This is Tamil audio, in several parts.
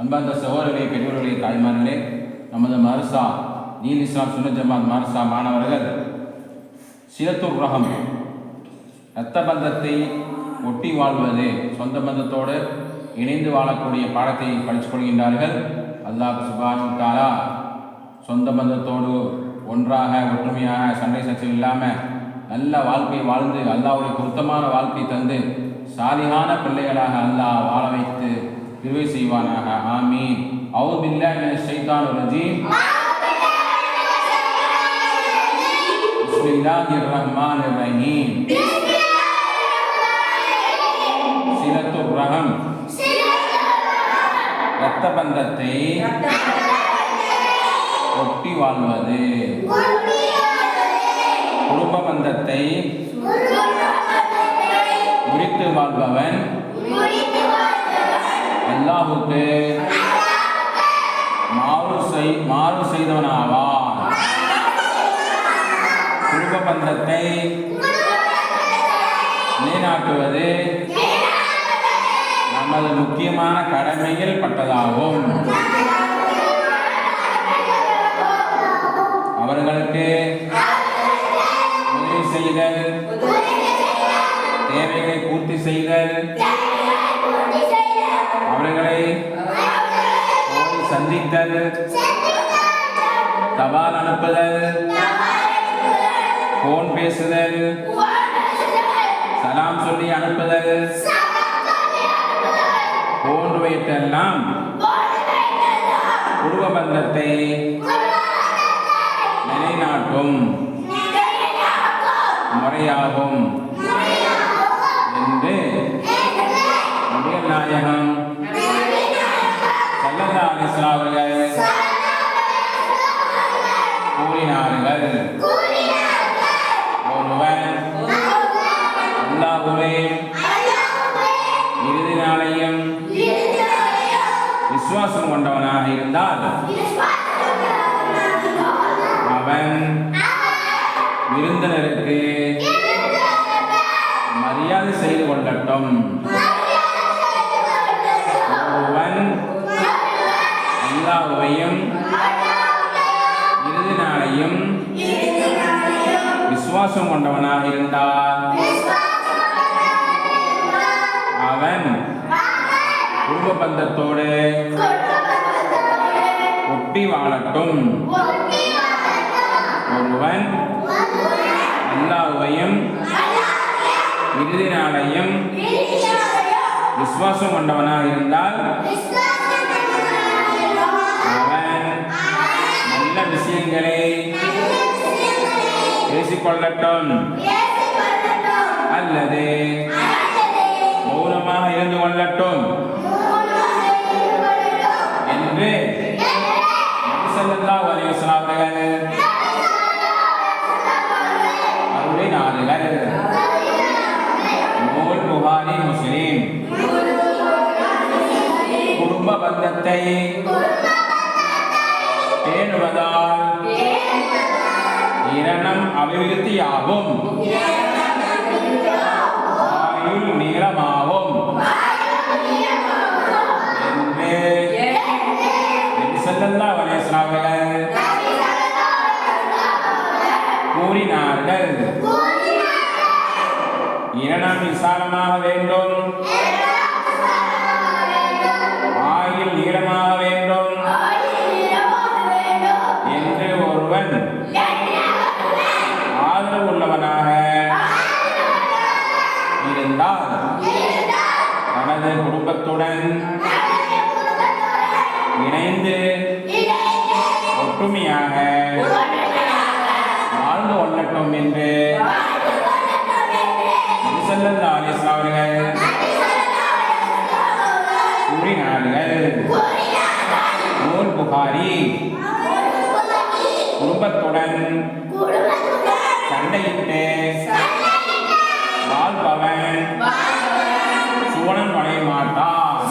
அன்பார்ந்த சகோதரர்களே பெரியவர்களே தாய்மார்களே நமது மர்சா நீல் இஸ்லாம் சுனத் ஜமாத் மர்சா மாணவர்கள் சிரத்துர் ரஹம் இரத்த பந்தத்தை ஒட்டி வாழ்வது சொந்த பந்தத்தோடு இணைந்து வாழக்கூடிய பாடத்தை படித்துக் கொள்கின்றார்கள். அல்லாஹ் சுபானு தாலா சொந்த பந்தத்தோடு ஒன்றாக ஒற்றுமையாக சண்டை சச்சரவு இல்லாமல் நல்ல வாழ்க்கை வாழ்ந்து அல்லாவுடைய பொருத்தமான வாழ்க்கை தந்து சாலிகான பிள்ளைகளாக அல்லாஹ் வாழ வைத்து திருவை செய்வானாக. ஆமீன். அவுது பில்லாஹி மினஷ் ஷைத்தான் ரஜீம். பிஸ்மில்லாஹிர் ரஹ்மானிர் ரஹீம் சிலத்துர் ரஹம் இரத்த பந்தத்தை ஒட்டி வாழ்வது. குடும்ப பந்தத்தை குறித்து வாழ்பவன் அல்லாஹுக்கு மாறு செய் மாறு செய்தவனாவான். குடும்ப பந்தத்தை நிலைநாட்டுவது நமது முக்கியமான கடமையில் பட்டதாகும். அவர்களுக்கு உதவி செய்தல் பூர்த்தி செய்தல் அவர்களை சந்தித்தல் தபால் அனுப்புதல் போன் பேசுதல் சலாம் சொல்லி அனுப்புதல் போன்றவையெல்லாம் குடும்ப பந்தத்தை நிலைநாட்டும் முறையாகும். என்று நபிகள் நாயகம் சல்லல்லா அலிஸ்லா அவர்கள் கூறினார்கள். ஒருவன் அல்லாஹுவே இறுதி நாளையும் விசுவாசம் கொண்டவனாக இருந்தால் அவன் விருந்தினருக்கு மரியாதை செய்து கொள்ளட்டும். ஒருவன் அல்லாஹுவையும் இறுதி நாளையும் விசுவாசம் கொண்டவனாக இருந்தால் அவன் குடும்ப பந்தத்தோடு ஒட்டி வாழட்டும். ஒருவன் அல்லாஹுவையும் இறுதினாலையும் விசுவாசம் கொண்டவனாக இருந்தால் அவன் நல்ல விஷயங்களை பேசிக்கொள்ளட்டும். அல்லது மௌனமாக இருந்து கொள்ளட்டும். என்று நபி ஸல்லல்லாஹு புகாரி குடும்ப பந்தத்தை பேணுவதால் இரணம் அபிவிருத்தியாகும். ஆயுள் நீளமாகும். கூறினார்கள். இரணம் விசாலமாக வேண்டும். ஆயில் நீளமாக வேண்டும். என்று ஒருவன் ஆதரவு உள்ளவனாக இருந்தால் தனது குடும்பத்துடன் இணைந்து ஒற்றுமையாக வாழ்ந்து கொள்ளட்டும் என்று குடும்பத்துடன் சண்டையிட்டு வாழ்பவன் சுவனன் வளைய மாட்டான்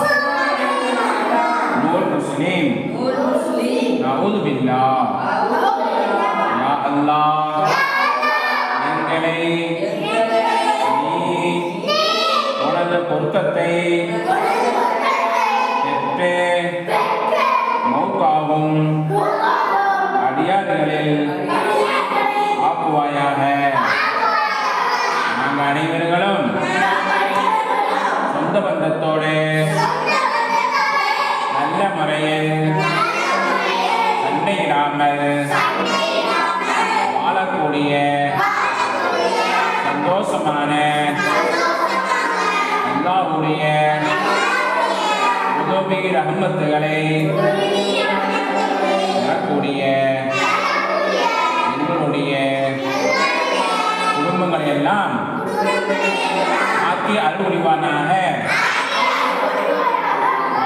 நூல் முஸ்லிம். நவுது பில்லா யா அல்லாஹ் எங்களை நீ உனது பொருத்தத்தை பெற்று. மௌத்தாகும் ஆக்குவாயாக நாங்கள் அனைவர்களும் சொந்த பந்தத்தோடு நல்ல முறையில் சண்டையிடாமல் வாழக்கூடிய சந்தோஷமான அல்லாஹ்வுடைய உதவி ரஹமத்துகளை பெறக்கூடிய எங்களுடைய குடும்பங்களை எல்லாம் ஆக்கி அருள் புரிவானாக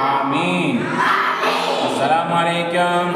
ஆமீன் அஸ்ஸலாமு அலைக்கும்